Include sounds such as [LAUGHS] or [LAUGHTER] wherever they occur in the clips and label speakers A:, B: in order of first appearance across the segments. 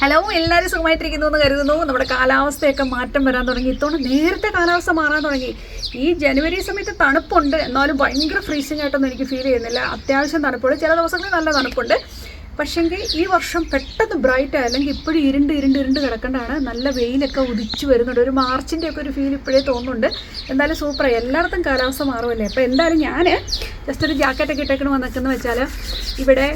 A: Hello എല്ലാവരും സുഖമായിട്ടിരിക്കുന്നു എന്ന് കരുതുന്നു. നമ്മുടെ കാലാവസ്ഥയൊക്കെ മാറ്റം വരാൻ തുടങ്ങി. ഇത്തവണ നേരത്തെ കാലാവസ്ഥ മാറാൻ തുടങ്ങി. ഈ ജനുവരി സമയത്ത് തണുപ്പുണ്ട്. എന്നാലും ഭയങ്കര ഫ്രീസിങ് ആയിട്ടൊന്നും എനിക്ക് ഫീൽ ചെയ്യുന്നില്ല. അത്യാവശ്യം തണുപ്പുണ്ട്. ചില ദിവസങ്ങളിൽ നല്ല തണുപ്പുണ്ട്. പക്ഷേങ്കിൽ ഈ വർഷം പെട്ടെന്ന് ബ്രൈറ്റ് അല്ലെങ്കിൽ ഇപ്പോഴും ഇരുണ്ട് ഇരുണ്ട് ഇരുണ്ട് കിടക്കേണ്ടതാണ്. നല്ല വെയിലൊക്കെ ഉദിച്ചു വരുന്നുണ്ട്. ഒരു മാർച്ചിന്റെ ഒക്കെ ഒരു ഫീൽ ഇപ്പോഴേ തോന്നുന്നുണ്ട്. എന്തായാലും സൂപ്പറായി എല്ലായിടത്തും കാലാവസ്ഥ മാറുമല്ലേ? അപ്പോൾ എന്തായാലും ഞാൻ ജസ്റ്റ് ഒരു ജാക്കറ്റൊക്കെ ഇട്ടേക്കണമെന്നൊക്കെ എന്ന് വെച്ചാൽ ഇവിടെ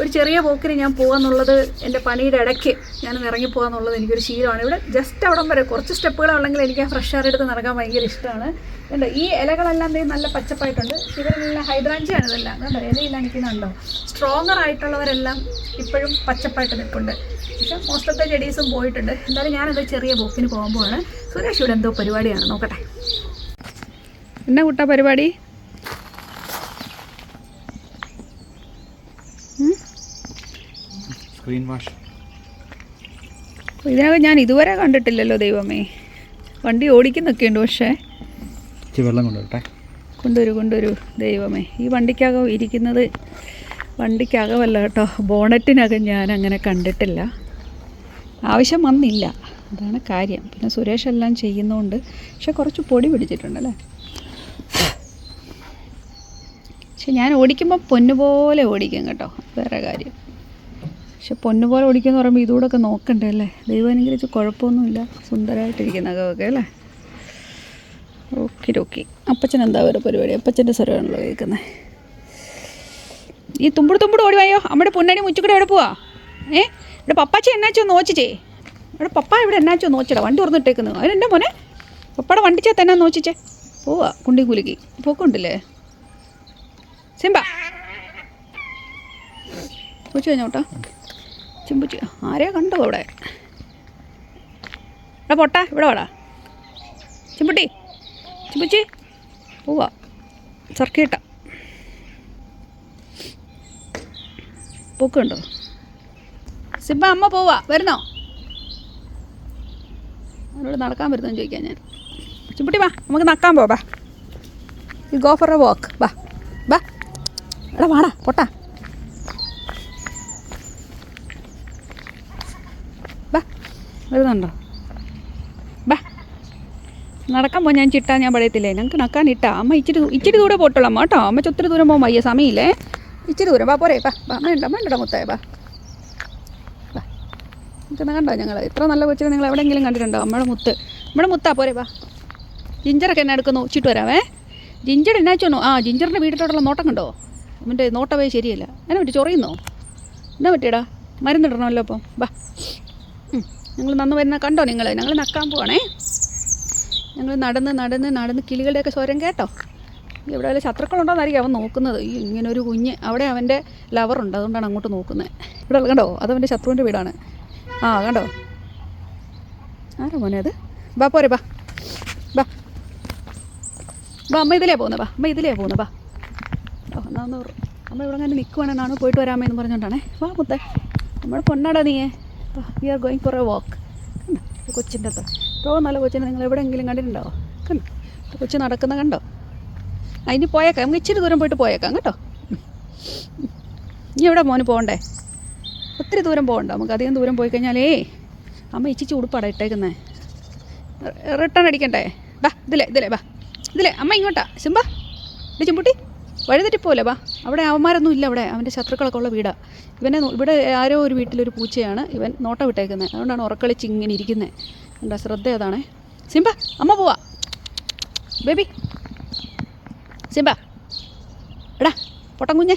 A: ഒരു ചെറിയ പോക്കിന് ഞാൻ പോകാന്നുള്ളത് എന്റെ പണിയുടെ ഇടയ്ക്ക് ഞാൻ ഇറങ്ങി പോകാന്നുള്ളത് എനിക്കൊരു ശീലമാണ്. ഇവിടെ ജസ്റ്റ് അവിടം വരെ കുറച്ച് സ്റ്റെപ്പുകളുണ്ടെങ്കിൽ എനിക്ക് ആ ഫ്രഷ് എയർ എടുത്ത് നടക്കാൻ ഭയങ്കര ഇഷ്ടമാണ്. കണ്ടോ ഈ ഇലകളെല്ലാം നല്ല പച്ചപ്പായിട്ടുണ്ട്. ഇവരെല്ലാം ഹൈദ്രാഞ്ചിയാണ് ഇതെല്ലാം. കണ്ടോ ഇലയില്ല നിൽക്കുന്നുണ്ടോ സ്ട്രോങ്ങർ ആയിട്ടുള്ളവരെല്ലാം ഇപ്പോഴും പച്ചപ്പായിട്ട് നിൽപ്പുണ്ട്. പക്ഷേ മോസ്റ്റത്തെ ചെടീസും പോയിട്ടുണ്ട്. എന്തായാലും ഞാനത് ചെറിയ പോക്കിന് പോകുമ്പോഴാണ് സുരേഷ് ഇവിടെ എന്തോ പരിപാടിയാണ് നോക്കട്ടെ. എന്നാ കുട്ടാ പരിപാടി?
B: Screen wash.
A: ഇതിനകം ഞാൻ ഇതുവരെ കണ്ടിട്ടില്ലല്ലോ ദൈവമേ. വണ്ടി ഓടിക്കുന്നൊക്കെ ഉണ്ട് പക്ഷേ
B: വെള്ളം കൊണ്ടുവരട്ടെ.
A: കൊണ്ടുവരൂ കൊണ്ടുവരൂ ദൈവമേ. ഈ വണ്ടിക്കകം ഇരിക്കുന്നത് വണ്ടിക്കകമല്ല കേട്ടോ. ബോണറ്റിനകം ഞാൻ അങ്ങനെ കണ്ടിട്ടില്ല. ആവശ്യം വന്നില്ല. അതാണ് കാര്യം. പിന്നെ സുരേഷ് എല്ലാം ചെയ്യുന്നതുകൊണ്ട് പക്ഷെ കുറച്ച് പൊടി പിടിച്ചിട്ടുണ്ടല്ലേ? പക്ഷെ ഞാൻ ഓടിക്കുമ്പോൾ പൊന്നുപോലെ ഓടിക്കും കേട്ടോ. വേറെ കാര്യം. പക്ഷെ പൊന്നു പോലെ ഓടിക്കുമെന്ന് പറയുമ്പോൾ ഇതുകൂടെ ഒക്കെ നോക്കണ്ടേ അല്ലേ? ദൈവം അനുഗ്രഹിച്ച് കുഴപ്പമൊന്നുമില്ല. സുന്ദരമായിട്ടിരിക്കുന്ന അകമൊക്കെ അല്ലേ? ഓക്കെ ഓക്കെ അപ്പച്ചൻ എന്താ ഒരു പരിപാടി? അപ്പച്ചന്റെ സ്വരമാണല്ലോ കേൾക്കുന്നത് ഈ തുമ്പുട് തുമ്പുട് ഓടി വായോ? അമ്മയുടെ പൊന്നണി മുച്ചുകൂടെ എവിടെ പോവാ? ഏ? ഇവിടെ പപ്പാച്ചി എന്നാച്ചോ നോച്ചിച്ചേ? ഇവിടെ പപ്പ ഇവിടെ എന്നാച്ചോ നോച്ചടാ? വണ്ടി തുറന്നിട്ടേക്കുന്നു. അതിനെന്റെ മോനെ? പപ്പയുടെ വണ്ടിച്ചാൽ തന്നെ നോച്ചിച്ചേ? പോവാ കുണ്ടി കുലുക്കി. പോക്കുണ്ടല്ലേ? സിംബ. കൊച്ചു കഴിഞ്ഞോട്ടോ? ചിമ്പുച്ചി. ആരെയാ കണ്ടോ അവിടെ? ഇവിടെ പോട്ട ഇവിടെ വാടാ. ചിമ്പുട്ടി ചിമ്പുച്ചി. പോവാ. സർക്കിട്ട പൂക്കുണ്ടോ? സിബ അമ്മ പോവാ. വരുന്നോ? അവരോട് നടക്കാൻ വരുന്നോ ചോദിക്കാൻ ഞാൻ. ചിമ്പുട്ടി വാ. നമുക്ക് നടക്കാൻ പോവാ you go for a walk വാ. വാ. എടാ വാടാ പൊട്ടാ. വരുന്നുണ്ടോ? ബാ. നടക്കാൻ പോ ഞാൻ ചിട്ടാ ഞാൻ പറയത്തില്ലേ ഞങ്ങൾക്ക് നടക്കാൻ ഇട്ടാ. അമ്മ ഇച്ചിരി ഇച്ചിരി ദൂരെ പോട്ടുള്ളൂ അമ്മ കേട്ടോ. അമ്മ ഒത്തിരി ദൂരം പോകുമ്പോൾ വയ്യ സമയമില്ലേ? ഇച്ചിരി ദൂരം. വാ പോരേ. വാ വാ വേണ്ട വേണ്ടടാ മുത്തേ വാ വാ നിൽക്കുന്ന കണ്ടോ ഞങ്ങൾ ഇത്ര നല്ല കൊച്ചിനെ നിങ്ങൾ എവിടെയെങ്കിലും കണ്ടിട്ടുണ്ടോ? നമ്മുടെ മുത്ത്. നമ്മുടെ മുത്താ പോരേ വാ ജിഞ്ചറൊക്കെ എന്നെ എടുക്കുന്നു? ഉച്ചിട്ട് വരാവേ ജിഞ്ചർ എന്നാ ചോന്നു ആ ജിഞ്ചറിന്റെ വീട്ടിലോട്ടുള്ള നോട്ടം കണ്ടോ? അവന്റെ നോട്ടവേ ശരിയല്ല. എന്നെ പറ്റി ചൊറിയുന്നോ? എന്നാ പറ്റിയടാ? മരുന്നിടണമല്ലോ അപ്പം വാ ഞങ്ങൾ നന്ന് വരുന്ന കണ്ടോ നിങ്ങൾ ഞങ്ങൾ നക്കാൻ പോവാണേ. ഞങ്ങൾ നടന്ന് നടന്ന് നടന്ന് കിളികളുടെയൊക്കെ സ്വരം കേട്ടോ. ഇവിടെ വല്ല ശത്രുക്കളുണ്ടോയെന്നായിരിക്കും അവൻ നോക്കുന്നത്. ഈ ഇങ്ങനെ ഒരു കുഞ്ഞ് അവിടെ അവന്റെ ലവറുണ്ട് അതുകൊണ്ടാണ് അങ്ങോട്ട് നോക്കുന്നത് ഇവിടെ കണ്ടോ? അതവന്റെ ശത്രുവിന്റെ വീടാണ്. ആ കണ്ടോ? ആരാ മോനെ അത്? ബാ പോരെ ബാ ബാ ബാ അമ്മ ഇതിലേ പോകുന്നത് ബാ അമ്മ ഇതിലേ പോകുന്നത് ബാ ഓ എന്നാ അമ്മ ഇവിടെ അങ്ങനെ നിൽക്കുവാണെന്നാണ് പോയിട്ട് വരാമെന്ന് പറഞ്ഞുകൊണ്ടാണേ വാ മുത്തേ. നമ്മുടെ പൊന്നാടാ നീയേ. We are going for a walk കണ്ടോ? കൊച്ചിന്റെ അത്ര ഇത്രോ നല്ല കൊച്ചിനെ നിങ്ങൾ എവിടെയെങ്കിലും കണ്ടിട്ടുണ്ടോ? കണ്ടോ? കൊച്ചു നടക്കുന്ന കണ്ടോ? അതിന് പോയേക്കാം. നമുക്ക് ഇച്ചിരി ദൂരം പോയിട്ട് പോയേക്കാം കേട്ടോ. ഇനി എവിടെ മോന് പോകണ്ടേ? ഒത്തിരി ദൂരം പോകണ്ട? നമുക്ക് അധികം ദൂരം പോയി കഴിഞ്ഞാലേ അമ്മ ഇച്ചിച്ച് ഉടുപ്പാടാ ഇട്ടേക്കുന്നേ. റിട്ടേൺ അടിക്കണ്ടേ? ബാ ഇതിലേ ഇതിലേ ബാ. ഇതിലേ അമ്മ ഇങ്ങോട്ടാ. സിംബ ഇടി ചിമ്പുട്ടി വഴിതെറ്റിപ്പോലെ ബാ. അവിടെ അവന്മാരൊന്നും ഇല്ല അവിടെ അവന്റെ ശത്രുക്കളൊക്കെ ഉള്ള വീടാണ് ഇവനെ ഇവിടെ ആരോ ഒരു വീട്ടിലൊരു പൂച്ചയാണ് ഇവൻ നോട്ടം വിട്ടേക്കുന്നത് അതുകൊണ്ടാണ് ഉറക്കളിച്ച് ഇങ്ങനെ ഇരിക്കുന്നത് എന്താ ശ്രദ്ധ ഏതാണേ സിംബ അമ്മ പോവാ. ബേബി. സിംബ. എടാ പൊട്ടം കുഞ്ഞേ.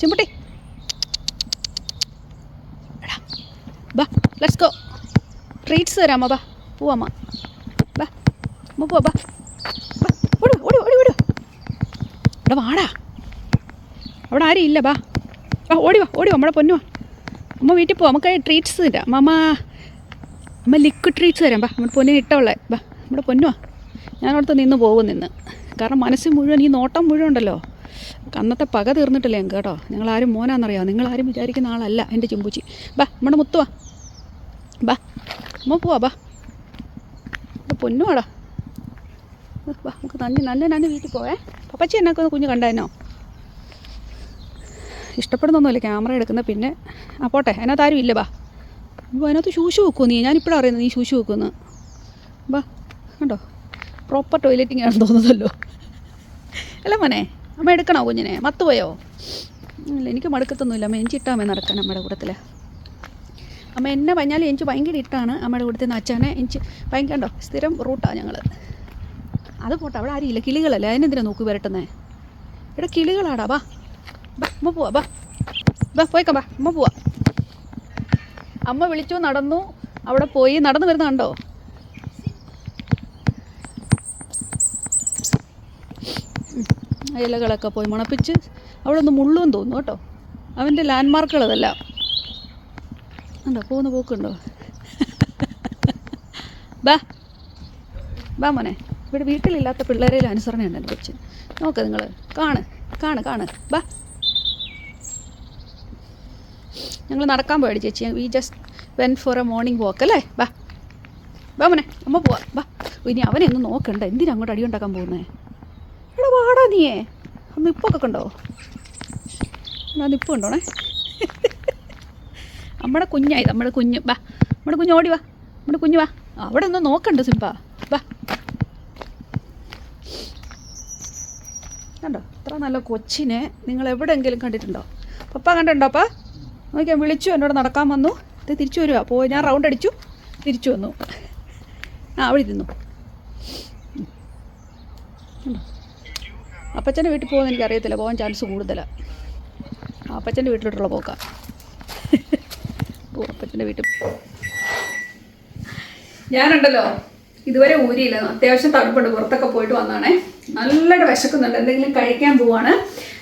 A: ചിമ്പുട്ടി. ബാ ലെറ്റ്സ് ഗോ ട്രീറ്റ്സ് തരാമോ ബാ. പോവാമ്മ ബാ അമ്മ പോവാ ബാ, ഓടി ഓടി ഓടി ഓടി ഇവിടെ വാടാ. അവിടെ ആരും ഇല്ല ബാ. ആ ഓടി വാ ഓടി വാ നമ്മുടെ പൊന്നു വാ. അമ്മ വീട്ടിൽ പോവാം നമുക്ക് ട്രീറ്റ്സ് തരാം അമ്മ അമ്മ ലിക്വിഡ് ട്രീറ്റ്സ് തരാം ബാ. നമ്മുടെ പൊന്നിന് ഇട്ടുള്ള ബാ. നമ്മുടെ പൊന്നു വാ. ഞാനവിടുത്തെ നിന്ന് പോകും നിന്ന്. കാരണം മനസ്സ് മുഴുവൻ ഈ നോട്ടം മുഴുവൻ ഉണ്ടല്ലോ. അന്നത്തെ പക തീർന്നിട്ടില്ല ഞങ്ങൾക്ക് കേട്ടോ? നിങ്ങളാരും മോനാണെന്നറിയാം നിങ്ങളാരും വിചാരിക്കുന്ന ആളല്ല എന്റെ ചുമ്പൂച്ചി. ബാ നമ്മുടെ മുത്തുവാ ബാ അമ്മ പോവാ ബാ. പൊന്നുവാടാ നമുക്ക് നന്ദി നല്ല നന്ദി വീട്ടിൽ പോവേ. പപ്പച്ചി എന്നൊക്കെ ഒന്ന് കുഞ്ഞ് കണ്ടായിരുന്നോ? ഇഷ്ടപ്പെടുന്നൊന്നുമില്ല ക്യാമറ എടുക്കുന്ന പിന്നെ. ആ പോട്ടെ അതിനകത്ത് ആരും ഇല്ല ബാ. അപ്പോൾ അതിനകത്ത് ശൂശു വെക്കുമോ നീ? ഞാനിപ്പോഴാണ് അറിയുന്നത് നീ ശൂശു വെക്കുമെന്ന് ബാ കണ്ടോ? പ്രോപ്പർ ടോയ്ലറ്റിംഗ് ആണെന്ന് തോന്നുന്നല്ലോ. അല്ല മോനെ അമ്മ എടുക്കണോ കുഞ്ഞിനെ? മത്ത് പോയോ? ഇല്ല എനിക്ക് മടുക്കത്തൊന്നുമില്ല. അമ്മ എനിക്ക് ഇട്ടാമേ നടക്കാൻ അമ്മയുടെ കൂട്ടത്തിൽ അമ്മ എന്നെ പറഞ്ഞാൽ എനിക്ക് ഭയങ്കര ഇഷ്ടമാണ് അമ്മയുടെ കൂട്ടത്തിൽ നിന്ന് അച്ഛനെ എനിക്ക് ഭയങ്കര സ്ഥിരം റൂട്ടാണ് ഞങ്ങൾ അത് പോട്ടെ അവിടെ ആരും ഇല്ല. കിളികളല്ലേ? അതിനെന്തിനാ നോക്കി വരട്ടുന്നേ? ഇവിടെ കിളികളാടാ ബാ ബാ അമ്മ പോവാ ബാ ബാ പോയിക്കാം ബാ അമ്മ പോവാ. അമ്മ വിളിച്ചു നടന്നു അവിടെ പോയി. നടന്നു വരുന്ന കണ്ടോ. ഇലകളൊക്കെ പോയി മണപ്പിച്ച് അവിടെ ഒന്ന് മുള്ളുവെന്ന് തോന്നുന്നു കേട്ടോ. അവന്റെ ലാൻഡ് മാർക്കുകൾ അതെല്ലാം ഉണ്ടോ പോകുന്ന പോക്കുണ്ടോ? [LAUGHS] ബാ ബാ മോനെ. ഇവിടെ വീട്ടിലില്ലാത്ത പിള്ളേരെ അനുസരണയുണ്ട് എന്റെ കൊച്ചിന്? നോക്ക് നിങ്ങൾ കാണ് കാണ് കാണ്. ബാ. ഞങ്ങൾ നടക്കാൻ പോയി ചേച്ചി. We just went for a morning walk അല്ലേ? ബാ. ബാ മോനെ അമ്മ പോവാ. ബാ. ഇനി അവനെ ഒന്ന് നോക്കണ്ട. എന്തിനാ അങ്ങോട്ട് അടി ഉണ്ടാക്കാൻ പോകുന്നേ? എടാ വാടാ നീയേ. ഒന്ന് ഇപ്പൊക്കെ കണ്ടോ? എന്നാ നിപ്പ് ഉണ്ടോണേ നമ്മുടെ കുഞ്ഞായി നമ്മുടെ കുഞ്ഞ്. ബാ. നമ്മുടെ കുഞ്ഞ് ഓടി വാ. നമ്മുടെ കുഞ്ഞ് വാ. അവിടെ ഒന്ന് നോക്കണ്ട സിംപ്പ ബാ കണ്ടോ? ഇത്ര നല്ല കൊച്ചിനെ നിങ്ങൾ എവിടെയെങ്കിലും കണ്ടിട്ടുണ്ടോ? പപ്പ കണ്ടിട്ടുണ്ടോ അപ്പ നോക്കിയാൽ വിളിച്ചു എന്നോട് നടക്കാൻ വന്നു. ഇത് തിരിച്ചു വരുക പോയി ഞാൻ റൗണ്ട് അടിച്ചു. തിരിച്ചു വന്നു. ആ അവിടെ തിന്നു അപ്പച്ചന്റെ വീട്ടിൽ പോകുന്ന എനിക്കറിയത്തില്ല. പോകാൻ ചാൻസ് കൂടുതലാണ് അപ്പച്ചന്റെ വീട്ടിലോട്ടുള്ള പോക്കാം. അപ്പച്ചന്റെ വീട്ടിൽ ഞാനുണ്ടല്ലോ. ഇതുവരെ ഊരിയില്ല. അത്യാവശ്യം തണുപ്പുണ്ട്. പുറത്തൊക്കെ പോയിട്ട് വന്നാണേ. നല്ലൊരു വിശക്കുന്നുണ്ട്. എന്തെങ്കിലും കഴിക്കാൻ പോവാണ്.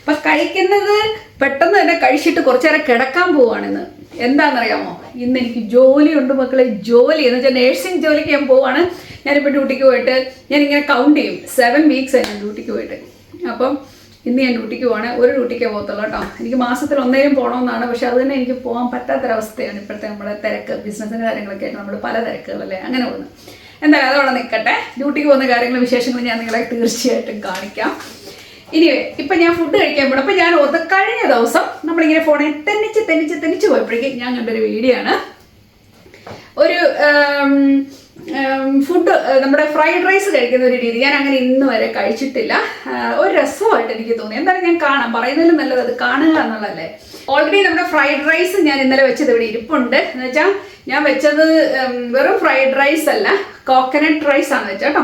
A: അപ്പം കഴിക്കുന്നത് പെട്ടെന്ന് തന്നെ കഴിച്ചിട്ട് കുറച്ചേരം കിടക്കാൻ പോവാണെന്ന്. എന്താണെന്നറിയാമോ? ഇന്ന് എനിക്ക് ജോലിയുണ്ട് മക്കളെ. ജോലി എന്ന് വെച്ചാൽ നേഴ്സിംഗ് ജോലിക്ക് ഞാൻ പോവാണ്. ഞാനിപ്പോൾ ഡ്യൂട്ടിക്ക് പോയിട്ട് ഞാൻ ഇങ്ങനെ കൗണ്ട് ചെയ്യും. സെവൻ വീക്സ് ആയി ഞാൻ ഡ്യൂട്ടിക്ക് പോയിട്ട്. അപ്പം ഇന്ന് ഞാൻ ഡ്യൂട്ടിക്ക് പോവാണ്. ഒരു ഡ്യൂട്ടിക്കേ പോകത്തുള്ളൂ കേട്ടോ. എനിക്ക് മാസത്തിൽ ഒന്നേലും പോകണമെന്നാണ് പക്ഷെ അത് തന്നെ എനിക്ക് പോകാൻ പറ്റാത്തൊരവസ്ഥയാണ് ഇപ്പോഴത്തെ നമ്മുടെ തിരക്ക്. ബിസിനസ്സിന്റെ കാര്യങ്ങളൊക്കെ ആയിട്ട് നമ്മൾ പല തിരക്കുകളല്ലേ? അങ്ങനെ പോകുന്നു. എന്തായാലും അതവിടെ നിൽക്കട്ടെ. ഡ്യൂട്ടിക്ക് പോകുന്ന കാര്യങ്ങളും വിശേഷങ്ങളും ഞാൻ നിങ്ങളെ തീർച്ചയായിട്ടും കാണിക്കാം. ഇനി ഇപ്പം ഞാൻ ഫുഡ് കഴിക്കാൻ പോകണം അപ്പം ഞാൻ കഴിഞ്ഞ ദിവസം നമ്മളിങ്ങനെ ഫോണിൽ തെന്നിച്ച് തെന്നിച്ച് തെന്നിച്ച് പോയപ്പോഴേക്കും ഞാൻ കണ്ടൊരു വീഡിയോ ആണ്. ഒരു ഫുഡ് നമ്മുടെ ഫ്രൈഡ് റൈസ് കഴിക്കുന്ന ഒരു രീതി. ഞാൻ അങ്ങനെ ഇന്ന് വരെ കഴിച്ചിട്ടില്ല. ഒരു രസമായിട്ട് എനിക്ക് തോന്നി. എന്തായാലും ഞാൻ കാണാം. പറയുന്നതിലും നല്ലത് അത് കാണുക എന്നുള്ളതല്ലേ. ഓൾറെഡി നമ്മുടെ ഫ്രൈഡ് റൈസ് ഞാൻ ഇന്നലെ വെച്ചത് ഇവിടെ ഇരിപ്പുണ്ട്. എന്ന് വെച്ചാൽ ഞാൻ വെച്ചത് വെറും ഫ്രൈഡ് റൈസ് അല്ല കോക്കനട്ട് റൈസ് ആണ് കേട്ടോ.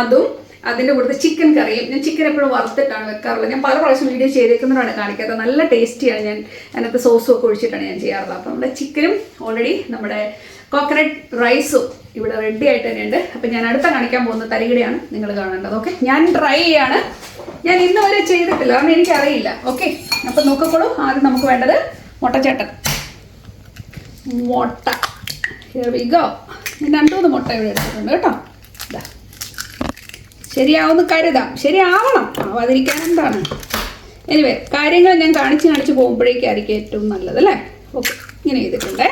A: അതും അതിന്റെ കൂടെ ചിക്കൻ കറിയും. ഞാൻ ചിക്കൻ എപ്പോഴും വറുത്തിട്ടാണ് വെക്കാറുള്ളത്. ഞാൻ പല പ്രാവശ്യം വീഡിയോ ചെയ്തേക്കുന്നതാണ് കാണിക്കാത്തത്. നല്ല ടേസ്റ്റിയാണ് ഞാൻ അതിനകത്ത് സോസും ഒക്കെ ഒഴിച്ചിട്ടാണ് ഞാൻ ചെയ്യാറുള്ളത്. അപ്പോൾ നമ്മുടെ ചിക്കനും ഓൾറെഡി നമ്മുടെ കോക്കനട്ട് റൈസും ഇവിടെ റെഡി ആയിട്ട് തന്നെയുണ്ട്. അപ്പം ഞാൻ അടുത്ത കാണിക്കാൻ പോകുന്ന തരികിടയാണ് നിങ്ങൾ കാണേണ്ടത്. ഓക്കെ ഞാൻ ട്രൈ ചെയ്യാണ്. ഞാൻ ഇന്ന് വരെ ചെയ്തിട്ടില്ല. കാരണം എനിക്കറിയില്ല. ഓക്കെ അപ്പം നോക്കിക്കോളൂ. ആദ്യം നമുക്ക് വേണ്ടത് മുട്ടച്ചേട്ടൻ. മുട്ട. ഞാൻ രണ്ടു മൂന്ന് മുട്ട ഇവിടെ എടുത്തിട്ടുണ്ട് കേട്ടോ. ഇതാ ശരിയാവുമെന്ന് കരുതാം. ശരിയാവണം. ആവാതിരിക്കാൻ എന്താണ്? എനിവേ കാര്യങ്ങൾ ഞാൻ കാണിച്ച് കാണിച്ച് പോകുമ്പോഴേക്കായിരിക്കും ഏറ്റവും നല്ലത് അല്ലേ? ഓക്കെ ഇങ്ങനെ ചെയ്തിട്ടുണ്ടേ.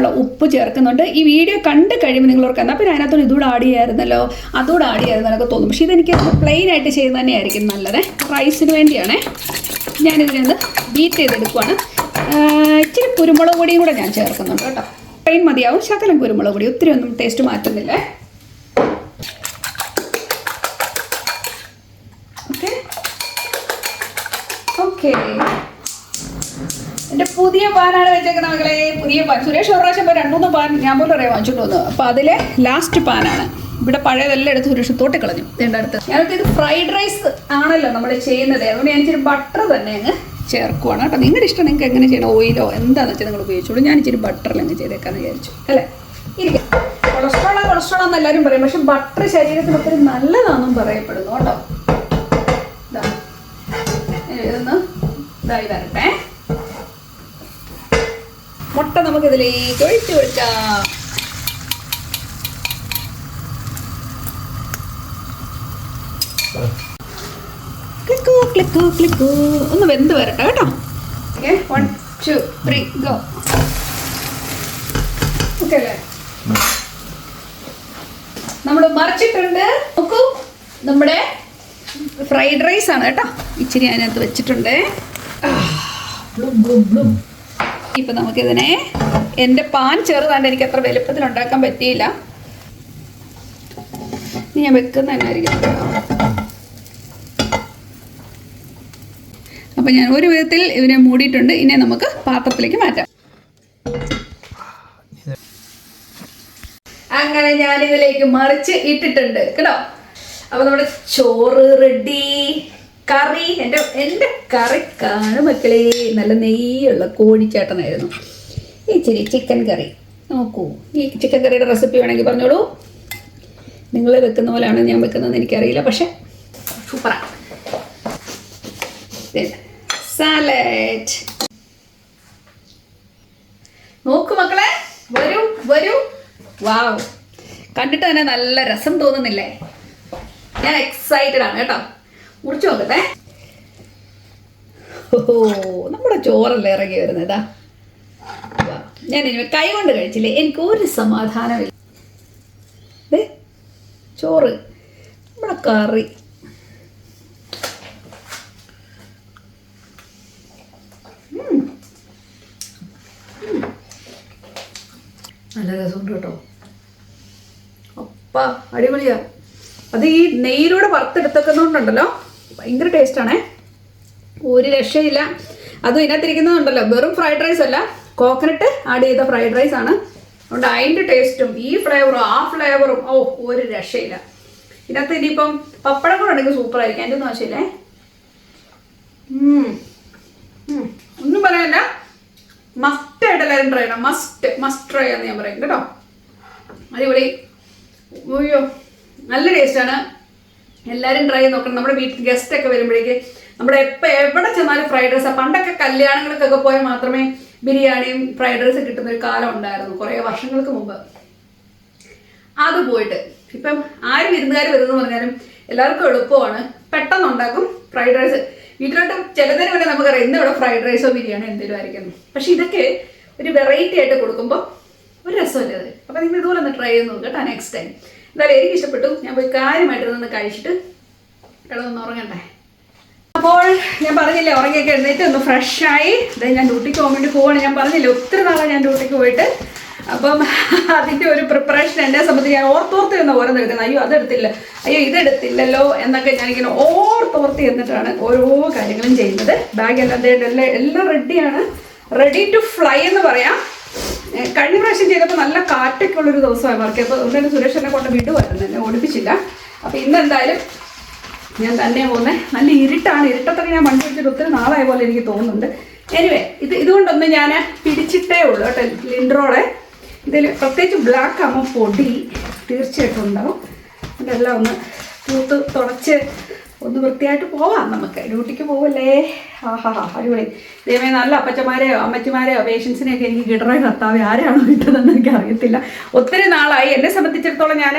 A: ഉള്ള ഉപ്പ് ചേർക്കുന്നുണ്ട്. ഈ വീഡിയോ കണ്ട് കഴിയുമ്പോൾ നിങ്ങൾ ഓർക്കാം പിന്നെ അതിനകത്തോട് ഇതുകൂടെ ആഡ് ചെയ്യായിരുന്നല്ലോ അതുകൂടെ ആഡ് എന്നൊക്കെ തോന്നും. പക്ഷേ ഇതെനിക്ക് പ്ലെയിൻ ആയിട്ട് ചെയ്യുന്നത് തന്നെയായിരിക്കും നല്ലത്. റൈസിന് വേണ്ടിയാണേ. ഞാനിതിനെ ഒന്ന് ബീറ്റ് ചെയ്തെടുക്കുവാണ്. ഇച്ചിരി കുരുമുളക് പൊടിയും കൂടെ ഞാൻ ചേർക്കുന്നുണ്ട് കേട്ടോ. പ്ലെയിൻ മതിയാവും. ശകലം കുരുമുളക് പൊടി. ഒത്തിരി ഒന്നും ടേസ്റ്റ് മാറ്റുന്നില്ല? ഓക്കെ ഓക്കെ പുതിയ പാനാണ് വെച്ചേക്കുന്നത് മകളെ പുതിയ പാൻ. സുരേഷ് ഒരു പ്രാവശ്യം രണ്ടുമൂന്ന് പാൻ ഞാൻ പോലും അറിയാം വാങ്ങിച്ചു വന്നു. അപ്പോൾ അതിലെ ലാസ്റ്റ് പാനാണ്. ഇവിടെ പഴയതെല്ലാം എടുത്ത് സുരേഷ് തോട്ടിക്കളഞ്ഞു. ഇതിന്റെ അടുത്ത്. ഞാനൊക്കെ ഇത് ഫ്രൈഡ് റൈസ് ആണല്ലോ നമ്മൾ ചെയ്യുന്നത്. അതുകൊണ്ട് ഞാൻ ഇച്ചിരി ബട്ടർ തന്നെ അങ്ങ് ചേർക്കുവാണ് കേട്ടോ. നിങ്ങളുടെ ഇഷ്ടം നിങ്ങൾക്ക് എങ്ങനെ ചെയ്യണം? ഓയിലോ എന്താണെന്ന് വെച്ചാൽ നിങ്ങൾ ഉപയോഗിച്ചോളൂ. ഞാൻ ഇച്ചിരി ബട്ടറിൽ അങ്ങ് ചെയ്തേക്കാന്ന് വിചാരിച്ചു. അല്ലേ? ഇരിക്കും. കൊളസ്ട്രോൾ കൊളസ്ട്രോൾ എന്ന് എല്ലാവരും പറയും. പക്ഷെ ബട്ടർ ശരീരത്തിന് ഒത്തിരി നല്ലതാണെന്നും പറയപ്പെടുന്നു കേട്ടോ. ഇതാ ഇതൊന്ന് ഇതായി വരട്ടെ. മുട്ട നമുക്ക് ഇതിലേക്ക് ഒഴിച്ചു കൊടുക്കാം. ക്ലിക്കോ ക്ലിക്കോ ക്ലിക്കോ. ഒന്ന് വെന്ത് വരട്ടെ കേട്ടോ. Okay one two three go okay അല്ലേ? നമ്മൾ മറിച്ചിട്ടുണ്ട്. നോക്കൂ നമ്മുടെ ഫ്രൈഡ് റൈസ് ആണ് കേട്ടോ. ഇച്ചിരി അതിനകത്ത് വെച്ചിട്ടുണ്ട്. ഇപ്പം നമുക്കിതിനെ എന്റെ പാൻ ചെറുതാണ്ട് എനിക്ക് അത്ര വലുപ്പത്തിൽ ഉണ്ടാക്കാൻ പറ്റിയില്ല. ഇനി ഞാൻ വെക്കുന്ന തന്നെ ആയിരിക്കും. അപ്പം ഞാൻ ഒരു വിധത്തിൽ ഇവനെ മൂടിയിട്ടുണ്ട്. ഇനി നമുക്ക് പാത്രത്തിലേക്ക് മാറ്റാം. അങ്ങനെ ഞാൻ ഇതിലേക്ക് മറിച്ച് ഇട്ടിട്ടുണ്ട്. കേട്ടോ? അപ്പൊ നമ്മുടെ ചോറ് റെഡി കറി എന്റെ എന്റെ കറിക്കാണ് മക്കളെ. നല്ല നെയ്യുള്ള കോഴിച്ചേട്ടനായിരുന്നു. ഇച്ചിരി ചിക്കൻ കറി. നോക്കൂ ഈ ചിക്കൻ കറിയുടെ റെസിപ്പി വേണമെങ്കിൽ പറഞ്ഞോളൂ. നിങ്ങൾ വെക്കുന്ന പോലെയാണ് ഞാൻ വെക്കുന്നതെന്ന് എനിക്കറിയില്ല പക്ഷെ സൂപ്പറാണ് സാലഡ് നോക്കൂ മക്കളെ വരൂ വരൂ. വാവ് കണ്ടിട്ട് തന്നെ നല്ല രസം തോന്നുന്നില്ലേ? ഞാൻ എക്സൈറ്റഡ് ആണ് കേട്ടോ. മുറിച്ചു നോക്കട്ടെ. ഓ നമ്മുടെ ചോറല്ലേ ഇറങ്ങി വരുന്നത് ഞാൻ ഇനി കൈ കൊണ്ട് കഴിച്ചില്ലേ? എനിക്ക് ഒരു സമാധാനമില്ല. ചോറ് നമ്മുടെ കറി. നല്ല രസമുണ്ട് കേട്ടോ. അപ്പ അടിപൊളിയാ. അത് ഈ നെയ്യിലൂടെ വറുത്തെടുത്തേക്കുന്നതുകൊണ്ടുണ്ടല്ലോ ഭയങ്കര ടേസ്റ്റാണേ. ഒരു രക്ഷയില്ല. അതും ഇതിനകത്തിരിക്കുന്നതുണ്ടല്ലോ. വെറും ഫ്രൈഡ് റൈസ് അല്ല. കോക്കനട്ട് ആഡ് ചെയ്ത ഫ്രൈഡ് റൈസ് ആണ്. അതുകൊണ്ട് അതിന്റെ ടേസ്റ്റും ഈ ഫ്ലേവറും ആ ഫ്ലേവറും ഓ ഒരു രക്ഷയില്ല. ഇതിനകത്ത് ഇനിയിപ്പം പപ്പടം കൂടെ ഉണ്ടെങ്കിൽ സൂപ്പർ ആയിരിക്കും അതിന്റെ ഒന്നും ആവശ്യമില്ലേ. ഒന്നും പറയാനില്ല. മസ്റ്റ് ആയിട്ട് എല്ലാവരും ട്രൈ ചെയ്യണം. മസ്റ്റ് മസ്റ്റ് ട്രൈ എന്ന് ഞാൻ പറയും. കേട്ടോ? അടിപൊളി. അയ്യോ നല്ല ടേസ്റ്റാണ് എല്ലാവരും ട്രൈ ചെയ്ത് നോക്കണം. നമ്മുടെ വീട്ടിൽ ഗസ്റ്റ് ഒക്കെ വരുമ്പോഴേക്ക് നമ്മുടെ എപ്പോൾ എവിടെ ചെന്നാലും ഫ്രൈഡ് റൈസ് പണ്ടൊക്കെ കല്യാണങ്ങൾക്കൊക്കെ പോയാൽ മാത്രമേ ബിരിയാണിയും ഫ്രൈഡ് റൈസ് കിട്ടുന്ന ഒരു കാലം ഉണ്ടായിരുന്നു കുറേ വർഷങ്ങൾക്ക് മുമ്പ്. അത് പോയിട്ട് ഇപ്പം ആര് വിരുന്നുകാർ വരുന്നു പറഞ്ഞാലും എല്ലാവർക്കും എളുപ്പമാണ്. പെട്ടെന്ന് ഉണ്ടാക്കും ഫ്രൈഡ് റൈസ് വീട്ടിലോട്ട് ചിലതിന് വരെ നമുക്കറിയാം ഇന്ന് ഇവിടെ ഫ്രൈഡ് റൈസോ ബിരിയാണി എന്തെങ്കിലും ആയിരിക്കും പക്ഷെ ഇതൊക്കെ ഒരു വെറൈറ്റി ആയിട്ട് കൊടുക്കുമ്പോൾ ഒരു രസമല്ലേ അത്? അപ്പം നിങ്ങൾ ഇതുപോലെ ഒന്ന് ട്രൈ ചെയ്ത് നോക്കുക നെക്സ്റ്റ് ടൈം എന്തായാലും എനിക്ക് ഇഷ്ടപ്പെട്ടു. ഞാൻ പോയി കാര്യമായിട്ട് നിന്ന് കഴിച്ചിട്ട് കിടന്നൊന്ന് ഉറങ്ങണ്ടേ അപ്പോൾ ഞാൻ പറഞ്ഞില്ലേ ഉറങ്ങിയൊക്കെ എഴുന്നേറ്റ് ഒന്ന് ഫ്രഷായി അതായത് ഞാൻ ഡ്യൂട്ടിക്ക് പോകാൻ വേണ്ടി പോവാണ്. ഞാൻ പറഞ്ഞില്ലേ ഒത്തിരി നാളാണ് ഞാൻ ഡ്യൂട്ടിക്ക് പോയിട്ട്. അപ്പം അതിന്റെ ഒരു പ്രിപ്പറേഷൻ എന്നെ സംബന്ധിച്ച് ഞാൻ ഓർത്തോർത്ത് എന്ന് ഓരോന്നെടുക്കുന്നത് അയ്യോ അതെടുത്തില്ല. അയ്യോ ഇതെടുത്തില്ലല്ലോ എന്നൊക്കെ ഞാനിങ്ങനെ ഓർത്തോർത്ത് എന്നിട്ടാണ് ഓരോ കാര്യങ്ങളും ചെയ്യുന്നത്. ബാഗ് എല്ലാം എല്ലാം റെഡിയാണ് റെഡി ടു ഫ്ലൈ എന്ന് പറയാം. കഴിഞ്ഞ പ്രാവശ്യം ചെയ്തപ്പോൾ നല്ല കാറ്റൊക്കെ ഉള്ളൊരു ദിവസമായി മാർക്ക്. അപ്പോൾ അതുകൊണ്ട് തന്നെ സുരേഷ് എന്നെ കൊണ്ട് വിടുമായിരുന്നു എന്നെ ഓടിപ്പിച്ചില്ല. അപ്പോൾ ഇന്ന് എന്തായാലും ഞാൻ തന്നെ പോകുന്നത് നല്ല ഇരുട്ടാണ്. ഇരുട്ടത്തൊക്കെ ഞാൻ വണ്ടി വെച്ചിട്ട് ഒത്തിരി നാളായ പോലെ എനിക്ക് തോന്നുന്നുണ്ട്. എനിവേ ഇത് ഇതുകൊണ്ടൊന്ന് ഞാൻ പിടിച്ചിട്ടേ ഉള്ളൂ കേട്ടോ ലിൻഡ്രോടെ ഇതിൽ പ്രത്യേകിച്ച് ബ്ലാക്ക് ആകുമ്പോൾ പൊടി തീർച്ചയായിട്ടും ഉണ്ടാവും. ഇതെല്ലാം ഒന്ന് തൂത്ത് തുടച്ച് ഒന്ന് വൃത്തിയായിട്ട് പോവാം നമുക്ക്. ഡ്യൂട്ടിക്ക് പോവല്ലേ? ആഹാ അടിപൊളി. ദൈവമേ നല്ല അപ്പച്ചമാരെയോ അമ്മച്ചിമാരെയോ പേഷ്യൻസിനെയൊക്കെ എനിക്ക് കിടറ കർത്താവ് ആരാണോ കിട്ടുന്നതെന്ന് എനിക്ക് അറിയത്തില്ല. ഒത്തിരി നാളായി. എന്നെ സംബന്ധിച്ചിടത്തോളം ഞാൻ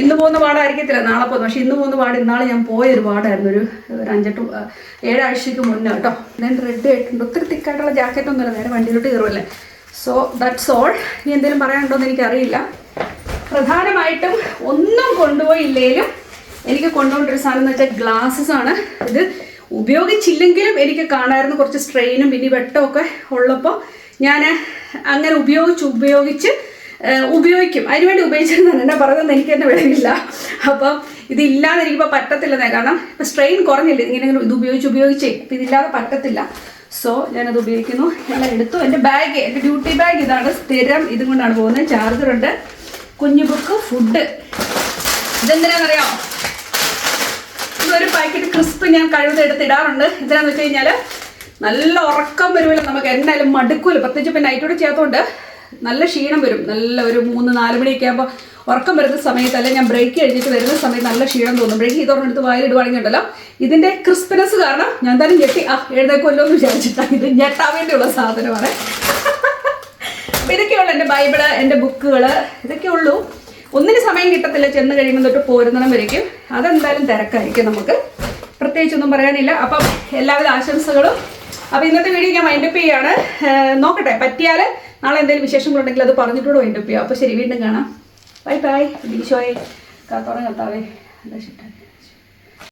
A: ഇന്ന് പോകുന്ന പാടായിരിക്കത്തില്ല നാളെ പോകുന്നു പക്ഷെ ഇന്ന് പോകുന്ന പാട് ഇന്നാളെ ഞാൻ പോയ ഒരു പാടായിരുന്നു ഒരു ഒരു അഞ്ചെട്ട് ഏഴാഴ്ചയ്ക്ക് മുന്നേ കേട്ടോ. ഞാൻ റെഡ് ആയിട്ടുണ്ട്. ഒത്തിരി തിക്കായിട്ടുള്ള ജാക്കറ്റ് ഒന്നുമില്ല. നേരെ വണ്ടിയിലോട്ട് കയറുമല്ലേ സോ ദാറ്റ്സ് ഓൾ ഇനി എന്തെങ്കിലും പറയാനുണ്ടോ എന്ന് എനിക്കറിയില്ല. പ്രധാനമായിട്ടും ഒന്നും കൊണ്ടുപോയില്ലേലും എനിക്ക് കൊണ്ടുപോകേണ്ട ഒരു സാധനം എന്ന് വെച്ചാൽ ഗ്ലാസ്സസ് ആണ്. ഇത് ഉപയോഗിച്ചില്ലെങ്കിലും എനിക്ക് കാണാമായിരുന്നു. കുറച്ച് സ്ട്രെയിനും ഈ വെട്ടമൊക്കെ ഉള്ളപ്പോൾ ഞാൻ അങ്ങനെ ഉപയോഗിച്ച് ഉപയോഗിച്ച് ഉപയോഗിക്കും. അതിനുവേണ്ടി ഉപയോഗിച്ചിരുന്നാണ് എന്നെ പറയുന്നത് എനിക്ക് തന്നെ വിളവില്ല അപ്പം ഇതില്ലാതെ എനിക്കിപ്പോൾ പറ്റത്തില്ലെന്നേ കാരണം ഇപ്പം സ്ട്രെയിൻ കുറഞ്ഞില്ല? ഇങ്ങനെ ഇത് ഉപയോഗിച്ച് ഉപയോഗിച്ചേ. അപ്പം ഇതില്ലാതെ പറ്റത്തില്ല. സോ ഞാനത് ഉപയോഗിക്കുന്നു. എല്ലാം എടുത്തു. എന്റെ ബാഗ് എന്റെ ഡ്യൂട്ടി ബാഗ് ഇതാണ്. സ്ഥിരം ഇതും കൊണ്ടാണ് പോകുന്നത്. ചാർജറുണ്ട് കുഞ്ഞു ബുക്ക് ഫുഡ് ഇതെന്തിനാണെന്നറിയാമോ ഇതൊരു പാക്കറ്റ് ക്രിസ്പ് ഞാൻ കഴിവത് എടുത്തിടാറുണ്ട് എന്താണെന്ന് വെച്ച് കഴിഞ്ഞാൽ നല്ല ഉറക്കം വരുമല്ലോ നമുക്ക്. എന്തായാലും മടുക്കൂല. പ്രത്യേകിച്ച് ഇപ്പം നൈറ്റോട് ചെയ്യാത്തതുകൊണ്ട് നല്ല ക്ഷീണം വരും. നല്ല ഒരു മൂന്ന് നാല് മണിയൊക്കെ ആകുമ്പോൾ ഉറക്കം വരുന്ന സമയത്ത് അല്ലെങ്കിൽ ഞാൻ ബ്രേക്ക് കഴിഞ്ഞിട്ട് വരുന്ന സമയത്ത് നല്ല ക്ഷീണം തോന്നും. ബ്രേക്ക് ചെയ്തോണ്ടെടുത്ത് വായിലിടുവാണെങ്കിൽ ഉണ്ടല്ലോ ഇതിന്റെ ക്രിസ്പിനെസ് കാരണം ഞാൻ എന്തായാലും ഞെട്ടി. ആ എഴുന്നേക്കുമല്ലോ എന്ന് വിചാരിച്ചിട്ടാണ് ഇത് ഞെട്ടാൻ വേണ്ടിയുള്ള സാധനമാണ്. [LAUGHS] ഇതൊക്കെയുള്ളൂ എന്റെ ബൈബിൾ എന്റെ ബുക്കുകൾ ഇതൊക്കെ ഉള്ളൂ ഒന്നിന് സമയം കിട്ടത്തില്ല ചെന്ന് കഴിയുമ്പോൾ തൊട്ട് പോരുന്നിടം വരയ്ക്കും. അതെന്തായാലും തിരക്കായിരിക്കും നമുക്ക്. പ്രത്യേകിച്ചൊന്നും പറയാനില്ല. അപ്പം എല്ലാവിധ ആശംസകളും. അപ്പോൾ ഇന്നത്തെ വീഡിയോ ഞാൻ വൈൻഡപ്പ് ചെയ്യാണ്. നോക്കട്ടെ പറ്റിയാൽ നാളെ എന്തെങ്കിലും വിശേഷങ്ങളുണ്ടെങ്കിൽ അത് പറഞ്ഞിട്ടൂടെ വൈൻഡപ്പ് ചെയ്യാം. അപ്പോൾ ശരി വീണ്ടും കാണാം. Bye bye. ഈശോയെ കാത്തോടെ കത്താവേ രക്ഷിക്കട്ടെ